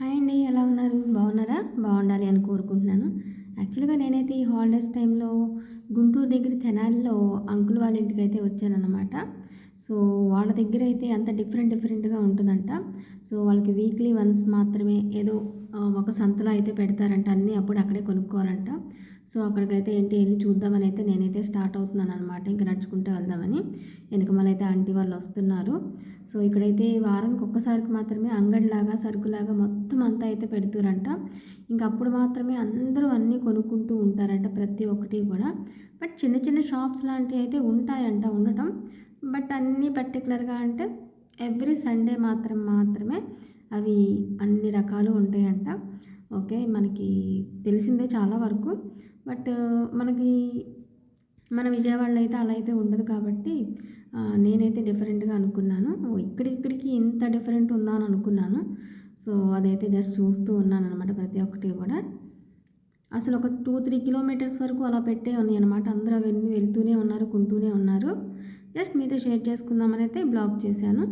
Hi అండి ఎలా ఉన్నారు? బాగున్నారా? బాగుండాలి అని కోరుకుంటున్నాను. యాక్చువల్గా నేనైతే ఈ హాలిడేస్ టైంలో గుంటూరు దగ్గర తెనాలిలో అంకుల్ వాళ్ళ ఇంటికి అయితే వచ్చానన్నమాట. సో వాళ్ళ దగ్గర అయితే అంత డిఫరెంట్ డిఫరెంట్గా ఉంటుందంట. సో వాళ్ళకి వీక్లీ వన్స్ మాత్రమే ఏదో ఒక సంతలో అయితే పెడతారంట. అన్నీ అప్పుడు అక్కడే కొనుక్కోవాలంట. సో అక్కడికైతే ఏంటి వెళ్ళి చూద్దామని అయితే నేనైతే స్టార్ట్ అవుతున్నాను అనమాట ఇంకా నడుచుకుంటూ వెళ్దామని. వెనకమలైతే ఆంటీ వాళ్ళు వస్తున్నారు. సో ఇక్కడైతే వారానికి ఒక్కసారికి మాత్రమే అంగడిలాగా సరుకులాగా మొత్తం అంతా అయితే పెడుతురంట. ఇంకా అప్పుడు మాత్రమే అందరూ అన్నీ కొనుక్కుంటూ ఉంటారంట ప్రతి ఒక్కటి కూడా. బట్ చిన్న చిన్న షాప్స్ లాంటివి అయితే ఉంటాయంట ఉండటం. బట్ అన్నీ పర్టికులర్గా అంటే ఎవ్రీ సండే మాత్రం మాత్రమే అవి అన్ని రకాలు ఉంటాయంట. ఓకే మనకి తెలిసిందే చాలా వరకు. బట్ మనకి మన విజయవాడలో అయితే అలా అయితే ఉండదు కాబట్టి నేనైతే డిఫరెంట్గా అనుకున్నాను. ఇక్కడిక్కడికి ఇంత డిఫరెంట్ ఉందా అని అనుకున్నాను. సో అదైతే జస్ట్ చూస్తూ ఉన్నాను అనమాట ప్రతి ఒక్కటి కూడా. అసలు ఒక టూ త్రీ కిలోమీటర్స్ వరకు అలా పెట్టే ఉన్నాయి అనమాట అందరూ అవన్నీ వెళ్తూనే ఉన్నారు కొంటూనే ఉన్నారు. జస్ట్ మీతో షేర్ చేసుకుందామని అయితే బ్లాగ్ చేశాను.